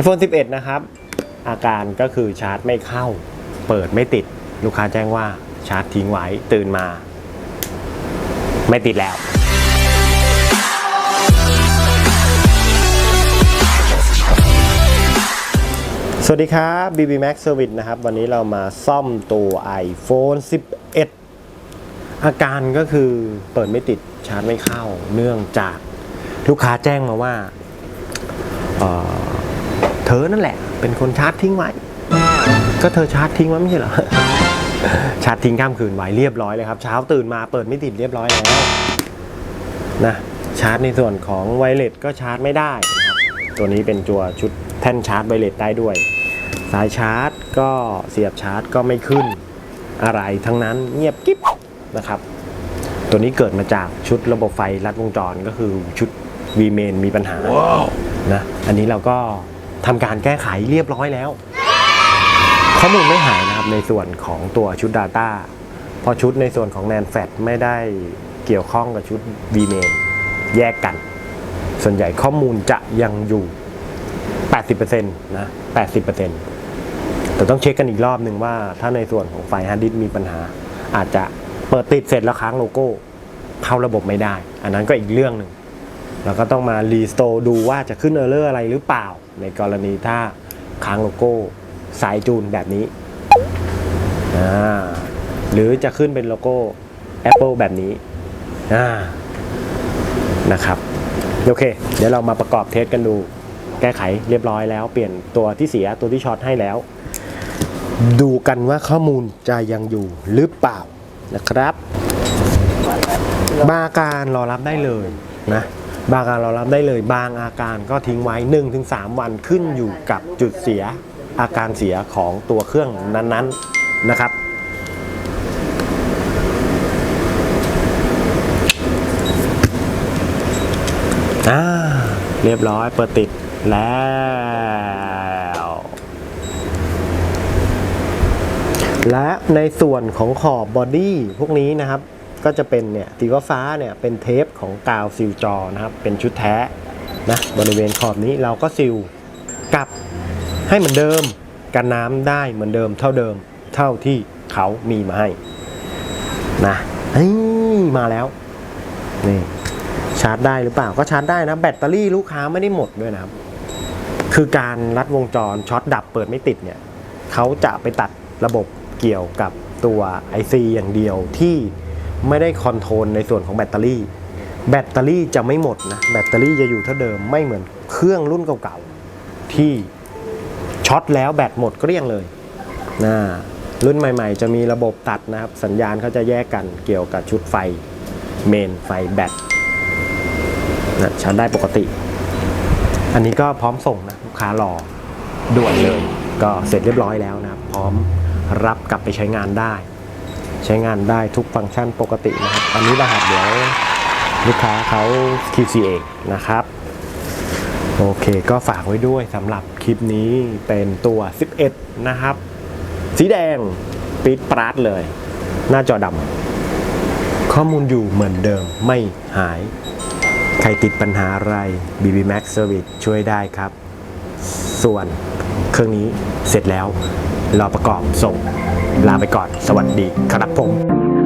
iPhone 11 นะครับ อาการก็คือชาร์จไม่เข้า เปิดไม่ติด ลูกค้าแจ้งว่าชาร์จทิ้งไว้ตื่นมา ไม่ติดแล้ว สวัสดีครับ BB Max Service นะครับ วันนี้เรามาซ่อมตัว iPhone 11 อาการก็คือเปิดไม่ติดชาร์จไม่เข้า เนื่องจากลูกค้าแจ้งมาว่า เอ่อเธอนั่นแหละ เป็นคนชาร์จทิ้งไว้ ก็เธอชาร์จทิ้งไว้ไม่ใช่เหรอ ชาร์จทิ้งข้ามคืนไว้เรียบร้อยเลยครับ เช้าตื่นมาเปิดไม่ติดเรียบร้อยแล้วนะชาร์จในส่วนของไวเลสก็ชาร์จไม่ได้นะครับตัวนี้เป็นตัวชุดแท่นชาร์จไวเลสได้ด้วย สายชาร์จก็เสียบชาร์จก็ไม่ขึ้นอะไรทั้งนั้นเงียบกิ๊บนะครับ ตัวนี้เกิดมาจากชุดระบบไฟลัดวงจรก็คือชุด v m a i n มีปัญหานะอันนี้เราก็ ทำการแก้ไขเรียบร้อยแล้ว ข้อมูลไม่หายนะครับในส่วนของตัวชุด Data พราะชุดในส่วนของ NAND FLAT ไม่ได้เกี่ยวข้องกับชุด v m a i n แยกกัน ส่วนใหญ่ข้อมูลจะยังอยู่ 80%นะ80%แต่ต้องเช็คกันอีกรอบหนึ่งว่า ถ้าในส่วนของไฟฮาร์ดดิสมีปัญหา อาจจะเปิดติดเสร็จแล้วค้างโลโก้เข้าระบบไม่ได้ อันนั้นก็อีกเรื่องหนึ่ง เราก็ต้องมารีสโตร์ดูว่าจะขึ้นเออร์เลอร์อะไรหรือเปล่า ในกรณีถ้าค้างโลโก้สายจูนแบบนี้ หรือจะขึ้นเป็นโลโก้ Apple แบบนี้นะครับ โอเค เดี๋ยวเรามาประกอบเทสกันดู แก้ไขเรียบร้อยแล้ว เปลี่ยนตัวที่เสียตัวที่ช็อตให้แล้ว ดูกันว่าข้อมูลจะยังอยู่หรือเปล่านะครับ บาการรอรับได้เลยนะ บางอาการรอรับได้เลยบางอาการก็ทิ้งไว้ 1-3 วันขึ้นอยู่กับจุดเสียอาการเสียของตัวเครื่องนั้นๆนะครับ อ่า เรียบร้อยเปิดติดแล้ว และในส่วนของขอบบอดี้พวกนี้นะครับ ก็จะเป็นเนี่ยสีฟ้าเนี่ยเป็นเทปของกาวซิลจอนะครับ เป็นชุดแท้นะบริเวณขอบนี้เราก็ซิลกลับให้เหมือนเดิมกันน้ำได้เหมือนเดิมเท่าเดิมเท่าที่เขามีมาให้นะเฮ้ยมาแล้วนี่ชาร์จได้หรือเปล่าก็ชาร์จได้นะ แบตเตอรี่ลูกค้าไม่ได้หมดด้วยนะครับ คือการรัดวงจรช็อตดับเปิดไม่ติดเนี่ยเขาจะไปตัดระบบเกี่ยวกับตัว IC อย่างเดียวที่ ไม่ได้คอนโทรลในส่วนของแบตเตอรี่ แบตเตอรี่จะไม่หมดนะ แบตเตอรี่จะอยู่เท่าเดิมไม่เหมือนเครื่องรุ่นเก่าๆ ที่ช็อตแล้วแบตหมดเกลี้ยงเลยนะรุ่นใหม่ๆ จะมีระบบตัดนะครับ สัญญาณเขาจะแยกกันเกี่ยวกับชุดไฟเมนไฟแบตนะชาร์จได้ปกติ อันนี้ก็พร้อมส่งนะลูกค้ารอด่วนเลย ก็เสร็จเรียบร้อยแล้วนะครับ พร้อมรับกลับไปใช้งานได้ ใช้งานได้ทุกฟังก์ชันปกตินะครับ อันนี้รหัสเดี๋ยวลูกค้าเขา QC เองนะครับ โอเคก็ฝากไว้ด้วยสำหรับคลิปนี้เป็นตัว 11 นะครับ สีแดงปิดปราดเลย หน้าจอดำข้อมูลอยู่เหมือนเดิมไม่หาย ใครติดปัญหาอะไร BB Max Service ช่วยได้ครับ ส่วนเครื่องนี้เสร็จแล้วรอประกอบส่ง ลาไปก่อน สวัสดีครับผม